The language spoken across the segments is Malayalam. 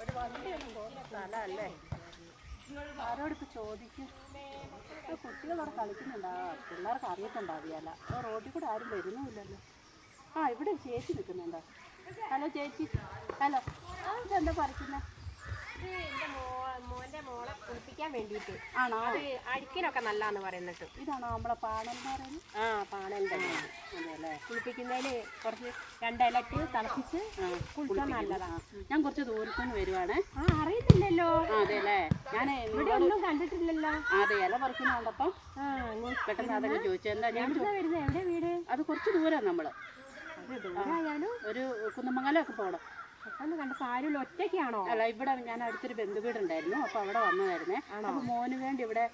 ഒരു വണ്ടിയൊന്നും ചോദിക്കും? കുട്ടികളവിടെ കളിക്കുന്നുണ്ടാവാം പിള്ളേർക്ക് അറിയത്തുണ്ടാവില്ല ആ റോഡിൽ കൂടെ ആരും വരുന്നുമില്ലല്ലോ ആ ഇവിടെ ചേച്ചി നിൽക്കുന്നുണ്ടോ ഹലോ ചേച്ചി ഹലോ എന്താ പറിക്കുന്നത് മോളെ കുളിപ്പിക്കാൻ വേണ്ടിയിട്ട്. ആണോ? അത് അരിക്കിനൊക്കെ നല്ലാന്ന് പറയുന്നിട്ട്. ഇതാണോ നമ്മളെ പാണെന്ന് പറയുന്നത്? ആ പാനലിന്റെ അല്ലേ കുളിപ്പിക്കുന്നതിന് കുറച്ച് രണ്ടിലട്ട് തിളപ്പിച്ച് കുളിച്ചാൽ നല്ലതാണ് ഞാൻ കുറച്ച് ദൂരത്തുനിന്ന് വരുവാണ്. ആ അറിയത്തില്ലല്ലോ അതെല്ലേ ഞാൻ ഇവിടെ ഒന്നും കണ്ടിട്ടില്ലല്ലോ. അതെ ഇല പറിക്കുന്ന കണ്ടപ്പം ആ ഇങ്ങോട്ട് പെട്ടെന്ന് അതൊക്കെ ചോദിച്ചു. എന്താ ഞാൻ വരുന്നത് എവിടെ വീട്? അത് കുറച്ച് ദൂരം നമ്മൾ. ഒരു കുന്നമംഗലമൊക്കെ പോകണം പെട്ടെന്ന് കണ്ടപ്പോ ആരും ഒറ്റയ്ക്കാണോ? അല്ല ഇവിടെ ഞാൻ അടുത്തൊരു ബന്ധുവീടുണ്ടായിരുന്നു. അപ്പൊ അവിടെ വന്നതായിരുന്നേ. അപ്പൊ മോന് വേണ്ടി ഇവിടെ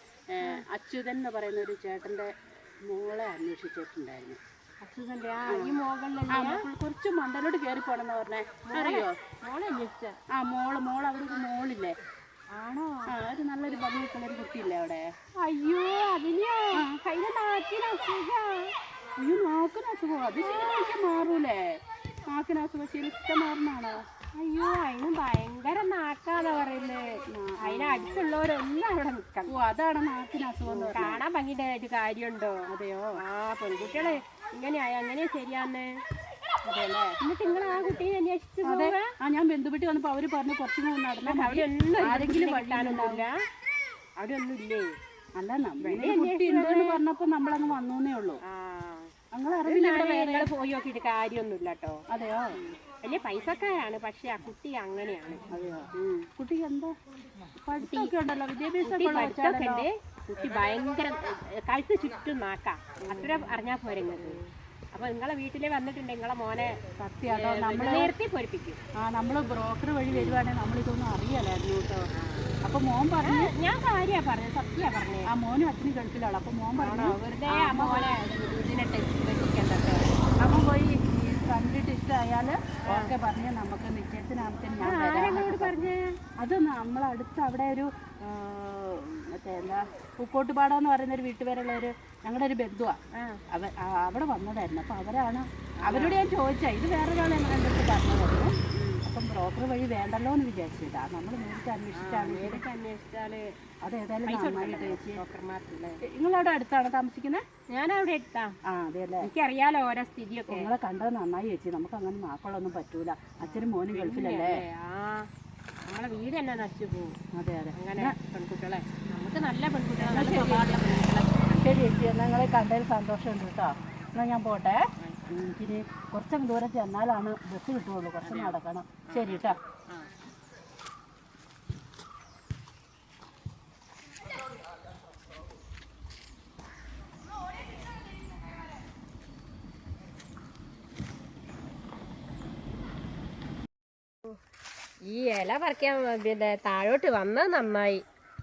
അച്യുതൻ എന്ന് പറയുന്ന ഒരു ചേട്ടന്റെ മോളെ അന്വേഷിച്ചിട്ടുണ്ടായിരുന്നു. അച്യുതന്റെ ആ ഈ മോൾ കുറച്ച് മണ്ടലോട്ട് കയറി പോണെന്ന് പറഞ്ഞേ. അറിയോ? മോളെ അന്വേഷിച്ച? ആ മോൾ മോൾ അവിടെ ഒരു മോളില്ലേ? ആണോ? ആ ഒരു നല്ലൊരു ഭംഗിക്കുള്ള ഒരു കുട്ടിയില്ലേ അവിടെ? അയ്യോ അതിനെയോ? കയ്യിലെ നാക്കിന് അസുഖാ. അയ്യോ നാക്കിന് അസുഖം. അത് ശരി മാറൂലേ? നാക്കിന് പക്ഷേ മാറുന്നാണോ അയ്യോ അതിന് ഭയങ്കര നാക്കാന്ന് പറയുന്നത് അതിന് അവിടെ നിൽക്കണം ഓ അതാണ് നാക്കിന് അസുഖം കാണാൻ ഭംഗിയുടെ കാര്യമുണ്ടോ? അതെയോ? ആ പെൺകുട്ടികളെ ഇങ്ങനെയായ? അങ്ങനെ ശരിയാന്ന് ആ അതെ. ഞാൻ ബന്ധുവീട്ടിൽ വന്നപ്പോ അവർ പറഞ്ഞു കുറച്ചും കൂടി നടന്നാൽ അവിടെ ഒന്നും ആരെങ്കിലും കിട്ടാനൊന്നുമില്ല. അവിടെ ഒന്നും ഇല്ലേ? അല്ല നമ്മുടെ കുട്ടി ഉണ്ടെന്ന് പറഞ്ഞപ്പോ നമ്മളങ്ങ് വന്നേ ഉള്ളൂ. ആ നിങ്ങൾ പോയി നോക്കിയിട്ട് കാര്യമൊന്നുമില്ല കേട്ടോ അതെയോ? വലിയ പൈസക്കാരാണ് പക്ഷെ ആ കുട്ടി അങ്ങനെയാണ്. അതെയോ? കുട്ടിക്ക് എന്താ? പഠിത്തമൊക്കെ ഉണ്ടല്ലോ വിദ്യാഭ്യാസം കുട്ടി പഠിത്തമൊക്കെ ഉണ്ട്. കുട്ടി ഭയങ്കര കഴുത്ത് ചുറ്റും നാക്കാ. അത്ര അറിഞ്ഞാൽ പോരെ അപ്പൊ നിങ്ങളെ വീട്ടിൽ വന്നിട്ടുണ്ട് നിങ്ങളെ മോനെ സത്യം. നേരത്തെ പൊരിപ്പിക്കും. ആ നമ്മൾ ബ്രോക്കർ വഴി വരുവാണെങ്കിൽ നമ്മളിതൊന്നും അറിയാലായിരുന്നു കേട്ടോ അപ്പൊ മോൻ പറഞ്ഞു ഞാൻ കാര്യ പറഞ്ഞു സത്യ പറഞ്ഞു ആ മോനും അച്ഛനും ഗൾഫിലാണ്. അപ്പൊ മോൻ പറഞ്ഞു വെറുതെ അമ്മ മോനെ ഇതിനിട്ട് വെച്ചിട്ടുണ്ടോ പോയി കണ്ടിട്ട് ഇഷ്ടമായാൽ ഒക്കെ പറഞ്ഞ് നമുക്ക് നിശ്ചയത്തിനാമത്തിന് ഞാൻ പറഞ്ഞേ. അത് നമ്മളടുത്ത് അവിടെ ഒരു മറ്റേ എന്താ പൂക്കോട്ടുപാടം എന്ന് പറയുന്ന ഒരു വീട്ടുപേരുള്ള ഒരു ഞങ്ങളുടെ ഒരു ബന്ധുവാ അവ അവിടെ വന്നതായിരുന്നു. അപ്പോൾ അവരാണ് അവരോട് ഞാൻ ചോദിച്ചാ ഇത് വേറൊരാൾ ഞങ്ങളുടെ അടുത്ത് പറഞ്ഞതായിരുന്നു. അപ്പം ബ്രോക്കർ വഴി വേണ്ടല്ലോ എന്ന് വിചാരിച്ചിട്ടാ. നമ്മൾ നേരിട്ട് അന്വേഷിച്ചാണ് നേരിട്ട് അന്വേഷിച്ചാൽ അത് ഏതായാലും നിങ്ങളവിടെ അടുത്താണ് താമസിക്കുന്നത് ഞാൻ അവിടെ എടുത്താ ആ അതെ അല്ലേ? എനിക്കറിയാലോ ഓരോ സ്ഥിതിയൊക്കെ. നിങ്ങളെ കണ്ടത് നന്നായി ചേച്ചി. നമുക്ക് അങ്ങനെ നാക്കളൊന്നും പറ്റൂല. അച്ഛനും മോനും ഗൾഫിലല്ലേ? നമ്മളെ വീട് തന്നെ നശിച്ചു പോകും അതെ അതെ. അങ്ങനെ പെൺകുട്ടികളെ. നമുക്ക് നല്ല പെൺകുട്ടികളെ. ശരി ചേച്ചി. എന്നാൽ നിങ്ങളെ കണ്ടതിൽ സന്തോഷമുണ്ട് കേട്ടോ. എന്നാൽ ഞാൻ പോട്ടെ. എനിക്കിനി കുറച്ചങ്ങ് ദൂരം ചെന്നാലാണ് ബസ് കിട്ടുള്ളൂ. കുറച്ച് നടക്കണം. ശരി കേട്ടോ ഈ ഇല പറിക്കാൻ പിന്നെ താഴോട്ട് വന്നത് നന്നായി.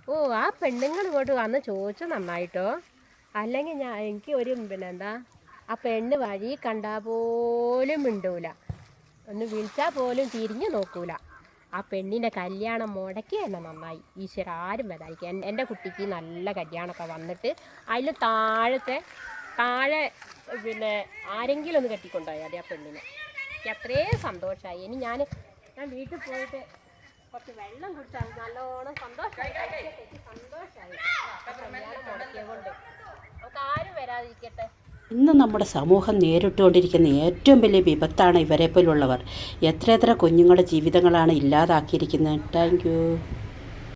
ഓ ആ പെണ്ണുങ്ങൾ ഇങ്ങോട്ട് വന്ന് ചോദിച്ചത് നന്നായിട്ടോ? അല്ലെങ്കിൽ ഞാൻ എനിക്ക് ഒരു പിന്നെ എന്താ ആ പെണ്ണ് വഴി കണ്ടാൽ പോലും മിണ്ടൂല. ഒന്ന് വിളിച്ചാൽ പോലും തിരിഞ്ഞു നോക്കൂല. ആ പെണ്ണിന്റെ കല്യാണം മുടക്കി തന്നെ നന്നായി. ഈശ്വര ആരും വരാതിരിക്കും എന്റെ കുട്ടിക്ക് നല്ല കല്യാണമൊക്കെ വന്നിട്ട് അതിൽ താഴത്തെ താഴെ പിന്നെ ആരെങ്കിലും ഒന്ന് കെട്ടിക്കൊണ്ടുപോയാൽ മതി ആ പെണ്ണിനെ. എനിക്ക് അത്രയും സന്തോഷമായി ഇനി ഞാൻ ഞാൻ വീട്ടിൽ പോയിട്ട് കുറച്ച് വെള്ളം കുടിച്ചാൽ നല്ലോണം സന്തോഷമായി സന്തോഷമായി കല്യാണം മുടക്കിയ കൊണ്ട് നമുക്ക് ആരും വരാതിരിക്കട്ടെ. ഇന്ന് നമ്മുടെ സമൂഹം നേരിട്ടുകൊണ്ടിരിക്കുന്ന ഏറ്റവും വലിയ വിപത്താണ് ഇവരെ പോലുള്ളവർ എത്ര എത്ര കുഞ്ഞുങ്ങളുടെ ജീവിതങ്ങളാണ് ഇല്ലാതാക്കിയിരിക്കുന്നത്. താങ്ക്